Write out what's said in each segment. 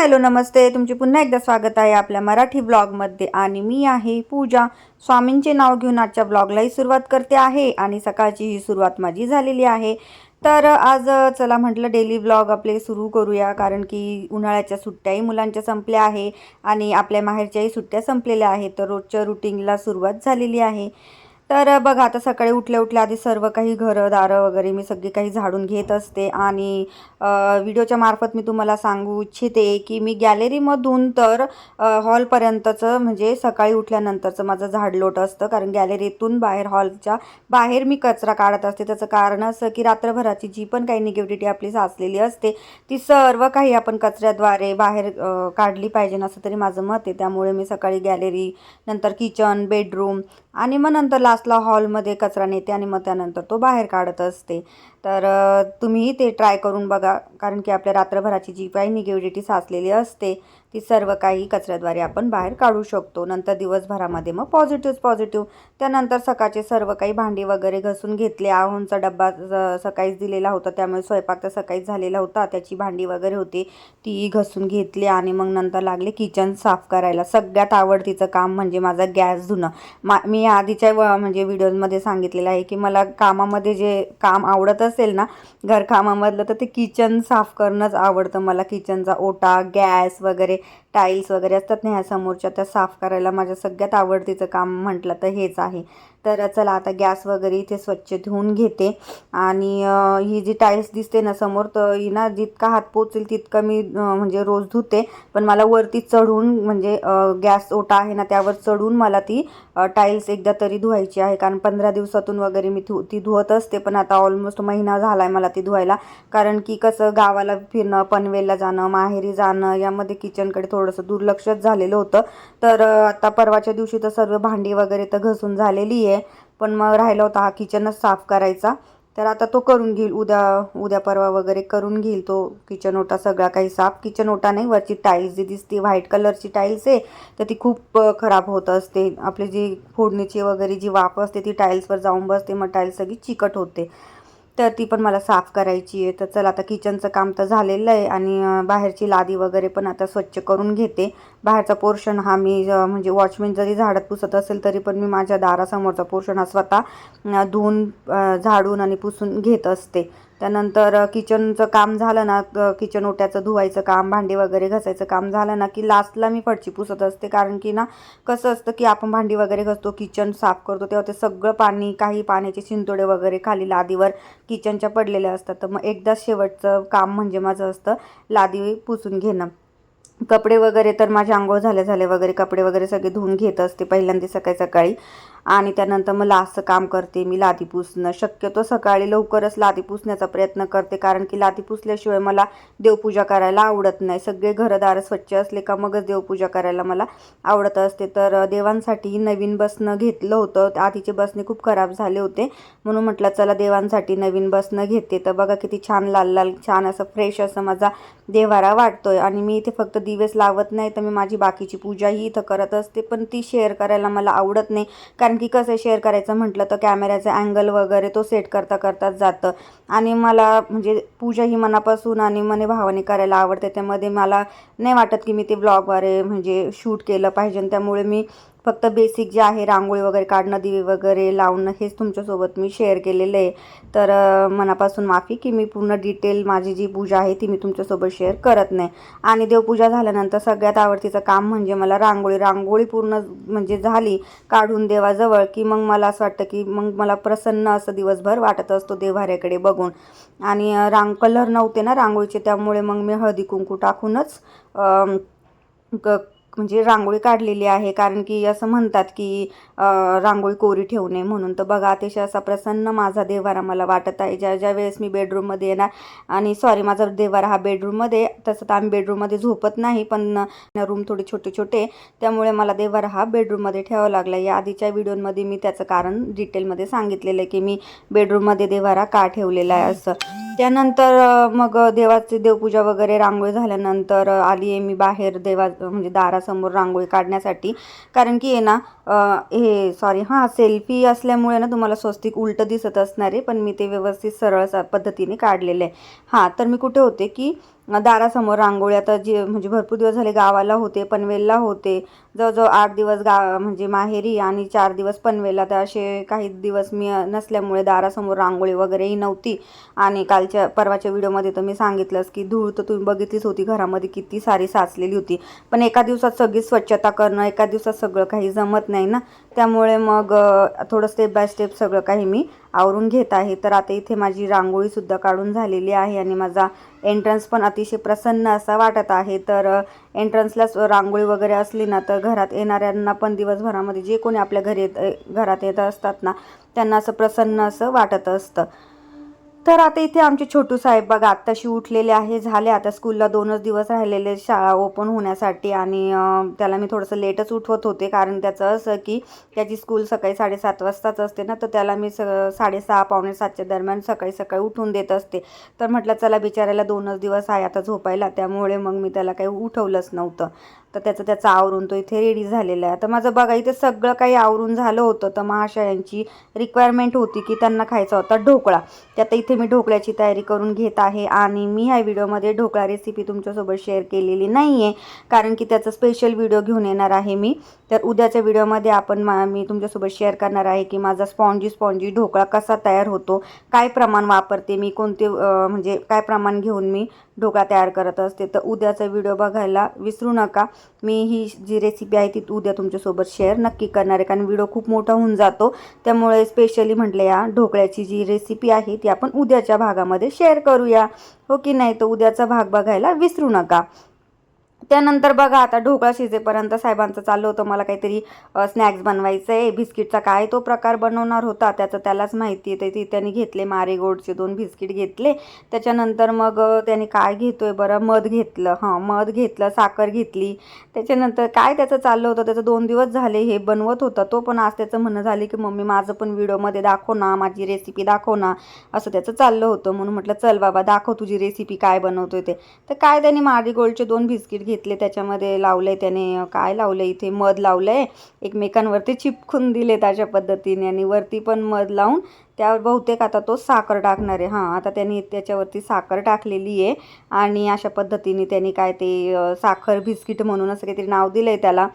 Hello नमस्ते. तुमचे पुन्हा एकदा स्वागत आहे आपल्या मराठी ब्लॉगमध्ये आणि मी आहे पूजा. स्वामींचे नाव घेऊन आजच्या ब्लॉगलाही सुरुवात करते आहे आणि सकाळची ही सुरुवात माझी झालेली आहे. तर आज चला म्हटलं डेली ब्लॉग आपले सुरू करूया कारण की उन्हाळ्याच्या सुट्ट्याही मुलांच्या संपल्या आहे आणि आपल्या माहेरच्याही सुट्ट्या संपलेल्या आहेत. तर रोजच्या रुटीनला सुरुवात झालेली आहे. तर बघा आता सकाळी उठल्या उठल्या आधी सर्व काही घरं दारं वगैरे मी सगळी काही झाडून घेत असते आणि व्हिडिओच्या मार्फत मी तुम्हाला सांगू इच्छिते की मी गॅलरीमधून तर हॉलपर्यंतचं म्हणजे सकाळी उठल्यानंतरचं माझं झाडलोट असतं कारण गॅलरीतून बाहेर हॉलच्या बाहेर मी कचरा काढत असते. त्याचं कारण असं की रात्रभराची जी पण काही निगेटिव्हिटी आपली साचलेली असते ती सर्व काही आपण कचऱ्याद्वारे बाहेर काढली पाहिजे असं तरी माझं मत आहे. त्यामुळे मी सकाळी गॅलरी नंतर किचन बेडरूम आणि मग नंतर लास्ट लास्टला हॉलमध्ये कचरा नेते आणि मग त्यानंतर तो बाहेर काढत असते. तर तुम्हीही ते ट्राय करून बघा. कारण की आपल्या रात्रभराची जी काही निगेटिव्हिटी साचलेली असते ती सर्व काही कचऱ्याद्वारे आपण बाहेर काढू शकतो. नंतर दिवसभरामध्ये मग पॉझिटिव्ह पॉझिटिव्ह त्यानंतर सकाळचे सर्व काही भांडी वगैरे घसून घेतले. आहोंचा डब्बा सकाळीच दिलेला होता. त्यामुळे स्वयंपाक तर सकाळीच झालेला होता. त्याची भांडी वगैरे होती. ती घसून घेतली आणि मग नंतर लागले किचन साफ करायला. सगळ्यात आवडतीचं काम म्हणजे माझा गॅस धुणं. मा मी आधीच्या व- म्हणजे व्हिडिओमध्ये सांगितलेलं आहे की मला कामामध्ये जे काम आवडत असेल ना घरकामामधलं तर ते किचन साफ करणंच आवडतं. मला किचनचा ओटा गॅस वगैरे टाईल्स वगैरे असतात ना ह्या समोरच्या त्या साफ करायला माझ्या सगळ्यात आवडतीचं काम म्हटलं तर हेच आहे. तर चला आता गॅस वगैरे इथे स्वच्छ धुवून घेते. आणि ही जी टाईल्स दिसते ना समोर तर ही ना जितका हात पोचेल तितकं मी म्हणजे रोज धुते. पण मला वरती चढून म्हणजे गॅस ओटा आहे ना त्यावर चढून मला ती टाईल्स एकदा तरी धुवायची आहे. कारण पंधरा दिवसातून वगैरे मी धु ती धुवत असते. पण आता ऑलमोस्ट महिना झाला आहे मला ती धुवायला. कारण की कसं गावाला फिरणं पनवेलला जाणं माहेरी जाणं यामध्ये किचनकडे थोडंसं दुर्लक्षच झालेलं होतं. तर आता परवाच्या दिवशी तर सर्व भांडी वगैरे तर घसून झालेली आहे. पण मग राहिला होता हा किचनच साफ करायचा. तर आता तो करून घेईल. उद्या उद्या परवा वगैरे करून घेईल तो किचन ओटा सगळा काही साफ. किचन ओटा नाही वरची टाईल्स जी दिसते व्हाईट कलरची टाईल्स आहे तर ती खूप खराब होत असते. आपली जी फोडणीची वगैरे जी वाफ असते ती टाईल्सवर जाऊन बसते. मग टाईल्स सगळी चिकट होते. तर ती पण मला साफ करायची आहे. तर चला आता किचनचं काम तर झालेलं आहे आणि बाहेरची लादी वगैरे पण आता स्वच्छ करून घेते. बाहेरचा पोर्शन हा मी म्हणजे वॉचमेन जरी झाडत पुसत असेल तरी पण मी माझ्या दारासमोरचा पोर्शन हा स्वतः धुवून झाडून आणि पुसून घेत असते. त्यानंतर किचनचं काम झालं ना किचन ओट्याचं धुवायचं काम भांडी वगैरे घासायचं काम झालं ना की लास्टला मी फडची पुसत असते. कारण की ना कसं असतं की आपण भांडी वगैरे घासतो किचन साफ करतो तेव्हा ते सगळं पाणी काही पाण्याचे शिंतोडे वगैरे खाली लादीवर किचनच्या पडलेल्या असतात. तर मग एकदा शेवटचं काम म्हणजे माझं असतं लादी पुसून घेणं. कपडे वगैरे तर माझे आंघोळ झाले झाले वगैरे कपडे वगैरे सगळे धुवून घेत असते पहिल्यांदा सकाळी सकाळी आणि त्यानंतर मग लास्टचं काम करते मी लादी पुसणं. शक्यतो सकाळी लवकरच लादी पुसण्याचा प्रयत्न करते कारण की लादी पुसल्याशिवाय मला देवपूजा करायला आवडत नाही. सगळे घरदार स्वच्छ असले का मगच देवपूजा करायला मला आवडत असते. तर देवांसाठी नवीन बसणं घेतलं होतं. आधीचे बसणे खूप खराब झाले होते. म्हणून म्हटलं चला देवांसाठी नवीन बसणं घेते. तर बघा किती छान लाल लाल छान असं फ्रेश असं माझा देवारा वाटतोय. आणि मी इथे फक्त दिवेच लावत नाही तर मी माझी बाकीची पूजाही इथं करत असते. पण ती शेअर करायला मला आवडत नाही. कारण कारण की कसं शेअर करायचं म्हटलं तर कॅमेऱ्याचा अँगल वगैरे तो सेट करता करताच जातं. आणि मला म्हणजे पूजा ही मनापासून आणि मने भावाने करायला आवडते. त्यामध्ये मला नाही वाटत की मी ते ब्लॉगद्वारे म्हणजे शूट केलं पाहिजे. त्यामुळे मी फक्त बेसिक जे आहे रांगोळी वगैरे काढणं दिवे वगैरे लावणं हेच तुमच्यासोबत मी शेअर केलेलं आहे. तर मनापासून माफी की मी पूर्ण डिटेल माझी जी पूजा आहे ती मी तुमच्यासोबत शेअर करत नाही. आणि देवपूजा झाल्यानंतर सगळ्यात आवडतीचं काम म्हणजे मला रांगोळी रांगोळी पूर्ण म्हणजे झाली काढून देवाजवळ की मग मला असं वाटतं की मग मला प्रसन्न असं दिवसभर वाटत असतो देवाऱ्याकडे बघून. आणि रांग कलर नव्हते ना रांगोळीचे त्यामुळे मग मी हळदी कुंकू टाकूनच क म्हणजे रांगोळी काढलेली आहे. कारण की असं म्हणतात की रांगोळी कोरी ठेवू नये म्हणून. तर बघा अतिशय असा प्रसन्न माझा देवारा मला वाटत आहे. ज्या ज्या वेळेस मी बेडरूममध्ये येणार आणि सॉरी माझा देवारा हा बेडरूममध्ये तसं तर आम्ही बेडरूममध्ये झोपत नाही पण रूम थोडे छोटे छोटे. त्यामुळे मला देवारा हा बेडरूममध्ये ठेवावा लागला. या आधीच्या व्हिडिओमध्ये मी त्याचं कारण डिटेलमध्ये सांगितलेलं आहे की मी बेडरूममध्ये देवारा का ठेवलेला आहे असं. त्यानंतर मग देवाची देवपूजा वगैरे रांगोळी झाल्यानंतर आली आहे मी बाहेर देवा म्हणजे दारा घरासमोर रांगोळी काढण्यासाठी. कारण की आहे ना हे सॉरी हां सेल्फी असल्यामुळे ना तुम्हाला स्वस्तिक उलटं दिसत असणार आहे पण मी ते व्यवस्थित सरळ पद्धतीने काढलेलं आहे. हां तर मी कुठे होते की दारासमोर रांगोळी आता जे म्हणजे भरपूर दिवस झाले गावाला होते पनवेलला होते. जवळजवळ आठ दिवस गा म्हणजे माहेरी आणि चार दिवस पनवेलला. तर असे काही दिवस मी नसल्यामुळे दारासमोर रांगोळी वगैरेही नव्हती. आणि कालच्या परवाच्या व्हिडिओमध्ये तर मी सांगितलंच की धूळ तर तुम्ही बघितलीच होती घरामध्ये किती सारी साचलेली होती. पण एका दिवसात सगळी स्वच्छता करणं एका दिवसात सगळं काही जमत नाही ना. त्यामुळे मग थोडं स्टेप बाय स्टेप सगळं काही मी आवरून घेत आहे. तर आता इथे माझी रांगोळीसुद्धा काढून झालेली आहे आणि माझा एंट्रन्स पण अतिशय प्रसन्न असा वाटत आहे. तर एंट्रन्सलाच रांगोळी वगैरे असली ना तर घरात येणाऱ्यांना पण दिवसभरामध्ये जे कोणी आपल्या घरी येत घरात येत असतात ना त्यांना असं प्रसन्न असं वाटत असतं. तर आता इथे आमचे छोटू साहेब बघा आत्ताशी उठलेले आहे झाले आता स्कूलला दोनच दिवस राहिलेले शाळा ओपन होण्यासाठी आणि त्याला मी थोडंसं लेटच उठवत होते कारण त्याचं असं की त्याची स्कूल सकाळी साडेसात वाजताच असते ना तर त्याला मी स साडेसहा पावणे सातच्या दरम्यान सकाळी सकाळी उठून देत असते. तर म्हटलं चला बिचारायला दोनच दिवस आहे आता झोपायला त्यामुळे मग मी त्याला काही उठवलंच नव्हतं. तर त्याचं त्याचं आवरून तो इथे रेडी झालेला आहे. तर माझं बघा इथे सगळं काही आवरून झालं होतं. तर महाशयांची रिक्वायरमेंट होती की त्यांना खायचा होता ढोकळा. तर आता इथे मी ढोकळ्याची तयारी करून घेत आहे आणि मी ह्या व्हिडिओमध्ये ढोकळा रेसिपी तुमच्यासोबत शेअर केलेली नाही आहे कारण की त्याचा स्पेशल व्हिडिओ घेऊन येणार आहे मी. तर उद्याच्या व्हिडिओमध्ये आपण मा मी तुमच्यासोबत शेअर करणार आहे की माझा स्पॉन्जी स्पॉन्जी ढोकळा कसा तयार होतो काय प्रमाण वापरते मी कोणते म्हणजे काय प्रमाण घेऊन मी ढोकळा तयार करत असते. तर उद्याचा व्हिडिओ बघायला विसरू नका. मी ही जी रेसिपी आहे ती उद्या तुमच्यासोबत शेअर नक्की करणार आहे कारण व्हिडिओ खूप मोठा होऊन जातो. त्यामुळे स्पेशली म्हटलं या ढोकळ्याची जी रेसिपी आहे ती आपण उद्याच्या भागामध्ये शेअर करूया. हो की नाही? तर उद्याचा भाग बघायला विसरू नका. त्यानंतर बघा आता ढोकळा शिजेपर्यंत साहेबांचं चाललं होतं. मला काहीतरी स्नॅक्स बनवायचं आहे बिस्किटचा काय तो प्रकार बनवणार होता त्याचं त्यालाच माहिती आहे. ती त्यांनी घेतले मारेगोडचे दोन बिस्किट घेतले. त्याच्यानंतर मग त्याने काय आहे बरं? मध घेतलं. हां मध घेतलं साखर घेतली. त्याच्यानंतर काय त्याचं चाललं होतं? त्याचं दोन दिवस झाले हे बनवत होता. तो पण आज त्याचं म्हणणं झाले की मम्मी माझं पण व्हिडिओमध्ये दाखव ना माझी रेसिपी दाखव ना. असं त्याचं चाललं होतं. म्हणून म्हटलं चल बाबा दाखव तुझी रेसिपी काय बनवतोय ते. तर काय त्याने मारीगोल्डचे दोन बिस्किट घेतले त्याच्यामध्ये लावले त्याने काय लावलं इथे? मध लावलंय. एकमेकांवरती चिपकून दिले त्याच्या पद्धतीने आणि वरती पण मध लावून त्यावर बहुतेक आता तो साखर टाकणार आहे. हां आता त्यांनी त्याच्यावरती साखर टाकलेली आहे आणि अशा पद्धतीने त्यांनी काय ते साखर बिस्किट म्हणून असं काहीतरी नाव दिलं आहे त्याला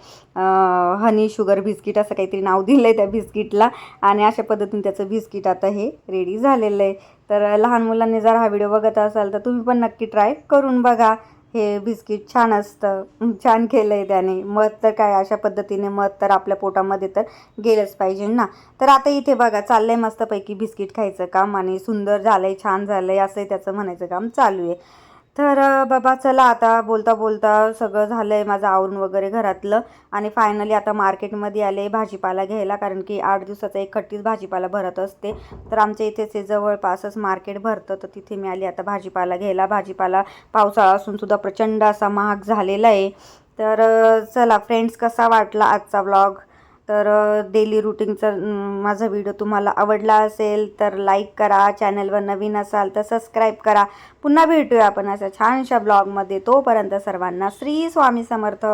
हनी शुगर बिस्किट असं काहीतरी नाव दिलं आहे त्या बिस्किटला आणि अशा पद्धतीने त्याचं बिस्किट आता हे रेडी झालेलं आहे. तर लहान मुलांनी जर हा व्हिडिओ बघत असाल तर तुम्ही पण नक्की ट्राय करून बघा. हे बिस्किट छान असतं. छान केलं आहे त्याने. मध तर काय अशा पद्धतीने मध तर आपल्या पोटामध्ये तर गेलंच पाहिजे ना. तर आता इथे बघा चाललं आहे मस्तपैकी बिस्किट खायचं काम आणि सुंदर झालं आहे छान झालं आहे असंही त्याचं म्हणायचं काम चालू आहे. तर बाबा चला आता बोलता बोलता सगळं झालं आहे माझं आवरून वगैरे घरातलं आणि फायनली आता मार्केटमध्ये आले भाजीपाला घ्यायला कारण की आठ दिवसाचा एक खट्टीच भाजीपाला भरत असते. तर आमच्या इथेच जवळपासच मार्केट भरतं. तर तिथे मी आली आता भाजीपाला घ्यायला. भाजीपाला पावसाळा असून सुद्धा प्रचंड असा महाग झालेला आहे. तर चला फ्रेंड्स कसा वाटला आजचा व्लॉग तर डेली रुटीनचा माझा व्हिडिओ तुम्हाला आवडला असेल तर लाईक करा चॅनलवर नवीन असाल तर सबस्क्राईब करा. पुन्हा भेटूया आपण अशा छानशा ब्लॉगमध्ये तोपर्यंत सर्वांना श्री स्वामी समर्थ.